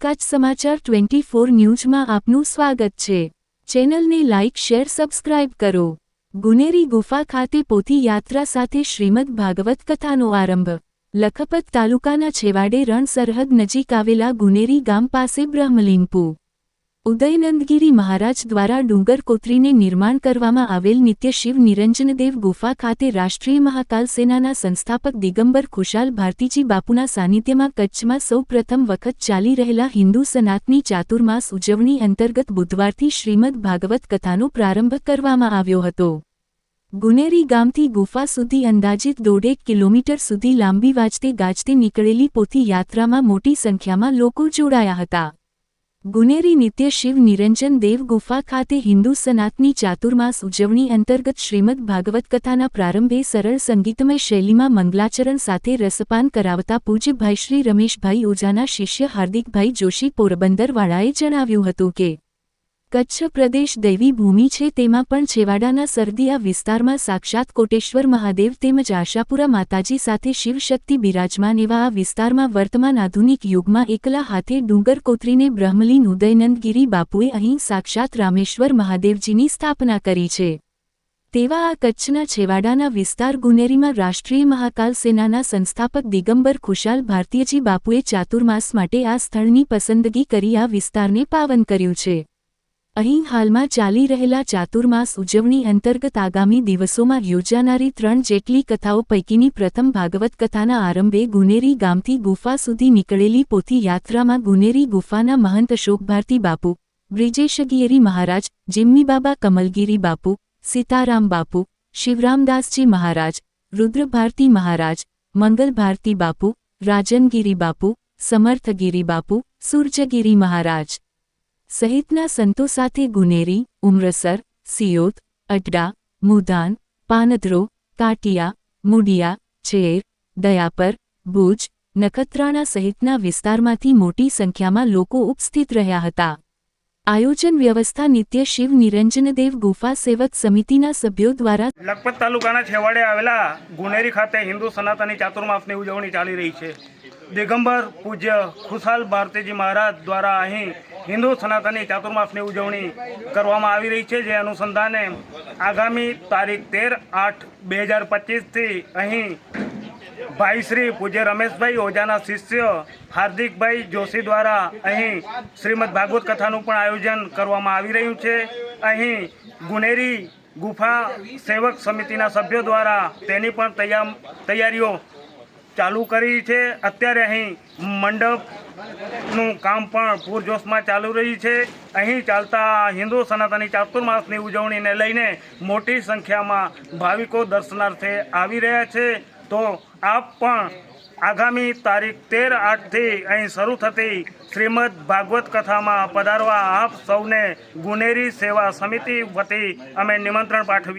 કચ્છ સમાચાર twenty four ન્યૂઝમાં આપનું સ્વાગત છે. ચેનલને લાઇક શેર, સબસ્ક્રાઇબ કરો. ગુનેરી ગુફા ખાતે પોથી યાત્રા સાથે શ્રીમદ ભાગવત કથાનો આરંભ. લખપત તાલુકાના છેવાડે રણ સરહદ નજીક આવેલા ગુનેરી ગામ પાસે બ્રહ્મલીનપુ ઉદયનંદગીરી મહારાજ દ્વારા ડુંગર કોતરીને નિર્માણ કરવામાં આવેલ નિત્ય શિવ નિરંજનદેવ ગુફા ખાતે રાષ્ટ્રીય મહાકાલ સેનાના સંસ્થાપક દિગંબર ખુશાલ ભારતીજી બાપુના સાનિધ્યમાં કચ્છમાં સૌપ્રથમ વખત ચાલી રહેલા હિન્દુ સનાતની ચાતુર્માસ ઉજવણી અંતર્ગત બુધવારથી શ્રીમદ ભાગવત કથાનો પ્રારંભ કરવામાં આવ્યો હતો. ગુનેરી ગામથી ગુફા સુધી અંદાજિત દોઢેક કિલોમીટર સુધી લાંબી વાજતે ગાજતે નીકળેલી પોથી યાત્રામાં મોટી સંખ્યામાં લોકો જોડાયા હતા. ગુનેરી નિત્ય શિવ નિરંજન દેવ ગુફા ખાતે હિન્દુ સનાતની ચાતુર્માસ ઉજવણી અંતર્ગત શ્રીમદ ભાગવત કથાના પ્રારંભે સરળ સંગીતમય શૈલીમાં મંગલાચરણ સાથે રસપાન કરાવતા પૂજ્યભાઈ શ્રી રમેશભાઈ ઓઝાના શિષ્ય હાર્દિકભાઈ જોશી પોરબંદરવાળાએ જણાવ્યું હતું કે કચ્છ પ્રદેશ દૈવી ભૂમિ છે તેમાં પણ છેવાડાના સરદિયા વિસ્તારમાં સાક્ષાત કોટેશ્વર મહાદેવ તેમજ આશાપુરા માતાજી સાથે શિવશક્તિ બિરાજમાન એવા આ વિસ્તારમાં વર્તમાન આધુનિક યુગમાં એકલા હાથે ડુંગર કોતરીને બ્રહ્મલીન ઉદયનંદગીરી બાપુએ અહીં સાક્ષાત રામેશ્વર મહાદેવજીની સ્થાપના કરી છે. તેવા આ કચ્છના છેવાડાના વિસ્તાર ગુનેરીમાં રાષ્ટ્રીય મહાકાલ સેનાના સંસ્થાપક દિગંબર ખુશાલ ભારતીયજી બાપુએ ચાતુર્માસ માટે આ સ્થળની પસંદગી કરી આ વિસ્તારને પાવન કર્યું છે. અહીં હાલમાં ચાલી રહેલા ચાતુર્માસ ઉજવણી અંતર્ગત આગામી દિવસોમાં યોજાનારી ત્રણ જેટલી કથાઓ પૈકીની પ્રથમ ભાગવત કથાના આરંભે ગુનેરી ગામથી ગુફા સુધી નીકળેલી પોથી યાત્રામાં ગુનેરી ગુફાના મહંત અશોકભારતી બાપુ, બ્રિજેશગીરી મહારાજ, જિમ્મીબાબા કમલગીરી બાપુ, સીતારામ બાપુ, શિવરામદાસજી મહારાજ, રુદ્રભારતી મહારાજ, મંગલભારતી બાપુ, રાજનગીરી બાપુ, સમર્થગીરી બાપુ, સૂર્જગીરી મહારાજ. સહિતના સંતો સાથે ગુનેરી, ઉમરસર, સિયોત અડડા મુદાન પાનધ્રો કાટિયા, મુડિયા, છેર, દયાપર ભુજ નખત્રાણા સહિતના વિસ્તારમાંથી મોટી સંખ્યામાં લોકો ઉપસ્થિત રહ્યા હતા. આયોજન વ્યવસ્થા નિત્ય શિવ નિરંજનદેવ ગુફા સેવક સમિતિના સભ્યો દ્વારા લખપત તાલુકાના છેવાડે આવેલા ગુનેરી ખાતે હિન્દુ સનાતની ચાતુર્માસની ઉજવણી ચાલી રહી છે. દિગંબર પૂજ્ય ખુશાલ ભારતીજી મહારાજ દ્વારા અહીં હિન્દુ સનાતની ચાતુર્માસની ઉજવણી કરવામાં આવી રહી છે, જે અનુસંધાને આગામી તારીખ તેર આઠ બે હજાર પચીસથી અહીં ભાઈ શ્રી પૂજ્ય રમેશભાઈ ઓઝાના શિષ્ય હાર્દિકભાઈ જોશી દ્વારા અહીં શ્રીમદ ભાગવત કથાનું પણ આયોજન કરવામાં આવી રહ્યું છે. અહીં ગુનેરી ગુફા સેવક સમિતિના સભ્યો દ્વારા તેની પણ તૈયાર તૈયારીઓ ચાલુ કરી છે. અત્યારે અહીં મંડપનું કામ પણ પૂરજોશમાં ચાલુ રહ્યું છે. અહીં ચાલતા હિન્દુ સનાતની ચાતુર્માસની ઉજવણીને લઈને મોટી સંખ્યામાં ભાવિકો દર્શનાર્થે આવી રહ્યા છે. તો આપ પણ આગામી તારીખ તેર આઠથી અહીં શરૂ થતી શ્રીમદ ભાગવત કથામાં પધારવા આપ સૌને ગુનેરી સેવા સમિતિ વતી અમે નિમંત્રણ પાઠવી